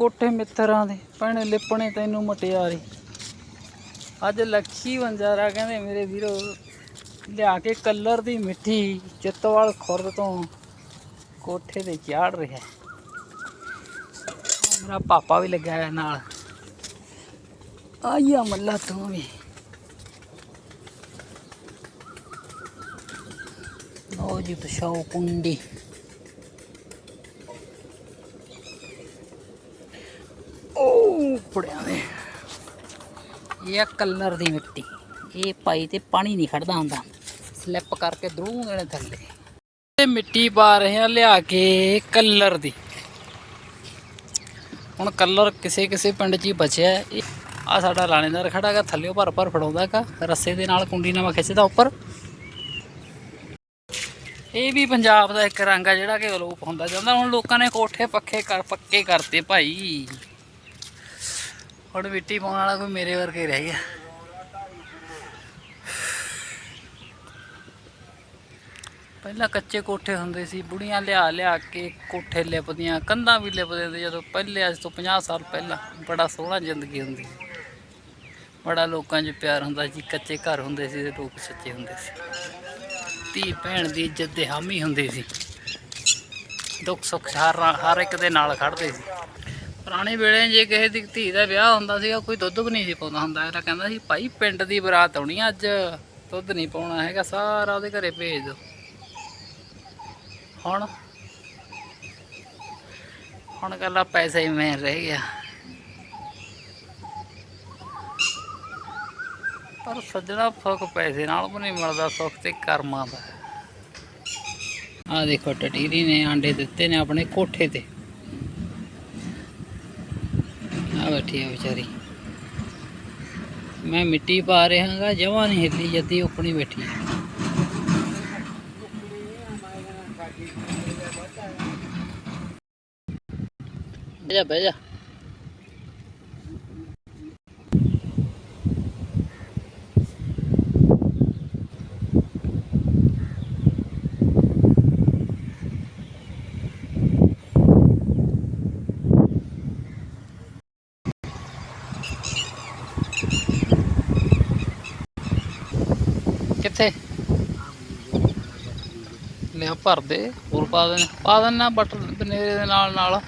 ਕੋਠੇ ਮਿੱਤਰਾਂ ਦੇ, ਭੈਣੇ ਲਿਪਣੇ ਤੈਨੂੰ ਮਟਿਆਰੀ ਅੱਜ ਲੱਖੀ ਵੰਜਾਰਾ ਕਹਿੰਦੇ ਮੇਰੇ ਵੀਰੋ, ਲਿਆ ਕੇ ਕਲਰ ਦੀ ਮਿੱਠੀ ਚਿੱਤਵਾਲ ਖੁਰਦ ਤੋਂ ਕੋਠੇ ਤੇ ਚਾੜ ਰਿਹਾ। ਮੇਰਾ ਪਾਪਾ ਵੀ ਲੱਗਾ ਹੈ ਨਾਲ। ਆਈਆ ਮੱਲਾ ਤੂੰ ਵੀ। ਲਓ ਜੀ, ਪਛਾਓ ਕੁੰਡੀ ਉਹ ਪੁੜਿਆਂ ਦੇ। ਇਹ ਆ ਕਲਰ ਦੀ ਮਿੱਟੀ। ਇਹ ਪਾਈ ਤੇ ਪਾਣੀ ਨਹੀਂ ਖੜਦਾ ਹੁੰਦਾ। ਸਲਿੱਪ ਕਰਕੇ ਦਰੂ ਦੇਣੇ ਥੱਲੇ। ਤੇ ਮਿੱਟੀ ਪਾ ਰਹੇ ਆ ਲਿਆ ਕੇ ਕਲਰ ਦੀ। ਹੁਣ ਕਲਰ ਕਿਸੇ ਕਿਸੇ ਪਿੰਡ 'ਚ ਹੀ ਬਚਿਆ ਆ ਸਾਡਾ ਲਾਣੇਦਾਰ ਖੜਾ ਹੈਗਾ, ਥੱਲਿਓ ਭਰ ਭਰ ਫੜਾਉਂਦਾ ਹੈਗਾ। ਰੱਸੇ ਦੇ ਨਾਲ ਕੁੰਡੀ ਨਾਲ ਖਿੱਚਦਾ ਉੱਪਰ। ਇਹ ਵੀ ਪੰਜਾਬ ਦਾ ਇੱਕ ਰੰਗ ਆ ਜਿਹੜਾ ਕਿ ਅਲੋਪ ਹੁੰਦਾ ਜਾਂਦਾ। ਹੁਣ ਲੋਕਾਂ ਨੇ ਕੋਠੇ ਪੱਕੇ ਕਰ, ਪੱਕੇ ਕਰਤੇ ਭਾਈ। ਹੁਣ ਮਿੱਟੀ ਪਾਉਣ ਵਾਲਾ ਕੋਈ ਮੇਰੇ ਵਰਗਾ ਹੀ ਰਹਿ ਗਿਆ। ਪਹਿਲਾਂ ਕੱਚੇ ਕੋਠੇ ਹੁੰਦੇ ਸੀ, ਬੁੜੀਆਂ ਲਿਆ ਲਿਆ ਕੇ ਕੋਠੇ ਲਿਪਦੀਆਂ, ਕੰਧਾਂ ਵੀ ਲਿਪਦੇ ਹੁੰਦੇ ਜਦੋਂ ਪਹਿਲੇ, ਅੱਜ ਤੋਂ 50 ਸਾਲ ਪਹਿਲਾਂ, ਬੜਾ ਸੋਹਣਾ ਜ਼ਿੰਦਗੀ ਹੁੰਦੀ ਬੜਾ ਲੋਕਾਂ 'ਚ ਪਿਆਰ ਹੁੰਦਾ ਸੀ, ਕੱਚੇ ਘਰ ਹੁੰਦੇ ਸੀ ਤੇ ਲੋਕ ਸੱਚੇ ਹੁੰਦੇ ਸੀ। ਧੀ ਭੈਣ ਦੀ ਇੱਜ਼ਤ ਦੇ ਹਾਮੀ ਹੁੰਦੇ ਸੀ। ਦੁੱਖ ਸੁੱਖ ਹਰ ਹਰ ਇੱਕ ਦੇ ਨਾਲ ਖੜਦੇ ਸੀ। ਪੁਰਾਣੇ ਵੇਲੇ ਜੇ ਕਿਸੇ ਦੀ ਧੀ ਦਾ ਵਿਆਹ ਹੁੰਦਾ ਸੀਗਾ, ਕੋਈ ਦੁੱਧ ਵੀ ਨਹੀਂ ਸੀ ਪਾਉਂਦਾ ਹੁੰਦਾ। ਇਹਦਾ ਕਹਿੰਦਾ ਸੀ, ਭਾਈ ਪਿੰਡ ਦੀ ਬਰਾਤ ਆਉਣੀ ਆ ਅੱਜ, ਦੁੱਧ ਨਹੀਂ ਪਾਉਣਾ ਹੈਗਾ, ਸਾਰਾ ਉਹਦੇ ਘਰੇ ਭੇਜ ਦਿਓ ਹੁਣ ਹੁਣ ਗੱਲਾਂ ਪੈਸਾ ਹੀ ਮੈਂ ਰਹਿ ਗਿਆ। ਪਰ ਸੱਜਣਾ ਸੁੱਖ ਪੈਸੇ ਨਾਲ ਵੀ ਨਹੀਂ ਮਿਲਦਾ, ਸੁੱਖ ਤੇ ਕਰਮਾਂ ਦਾ। ਆ ਦੇਖੋ, ਟਟੀਰੀ ਨੇ ਆਂਡੇ ਦਿੱਤੇ ਨੇ ਆਪਣੇ ਕੋਠੇ ਤੇ। ਆ ਬੈਠੀ ਆ ਵਿਚਾਰੀ। ਮੈਂ ਮਿੱਟੀ ਪਾ ਰਿਹਾਗਾ, ਜਮਾ ਨਹੀਂ ਹਿੱਲੀ ਜੱਦੀ, ਉਪਣੀ ਬੈਠੀ ਬਹਿ ਜਾ ਬਹਿ ਜਾ। ਕਿੱਥੇ? ਲਿਆ ਭਰ ਦੇ ਹੋਰ ਪਾ ਦੇ ਪਾ ਦੇਣਾ ਬਟਰ ਬਨੇਰੇ ਦੇ ਨਾਲ ਨਾਲ।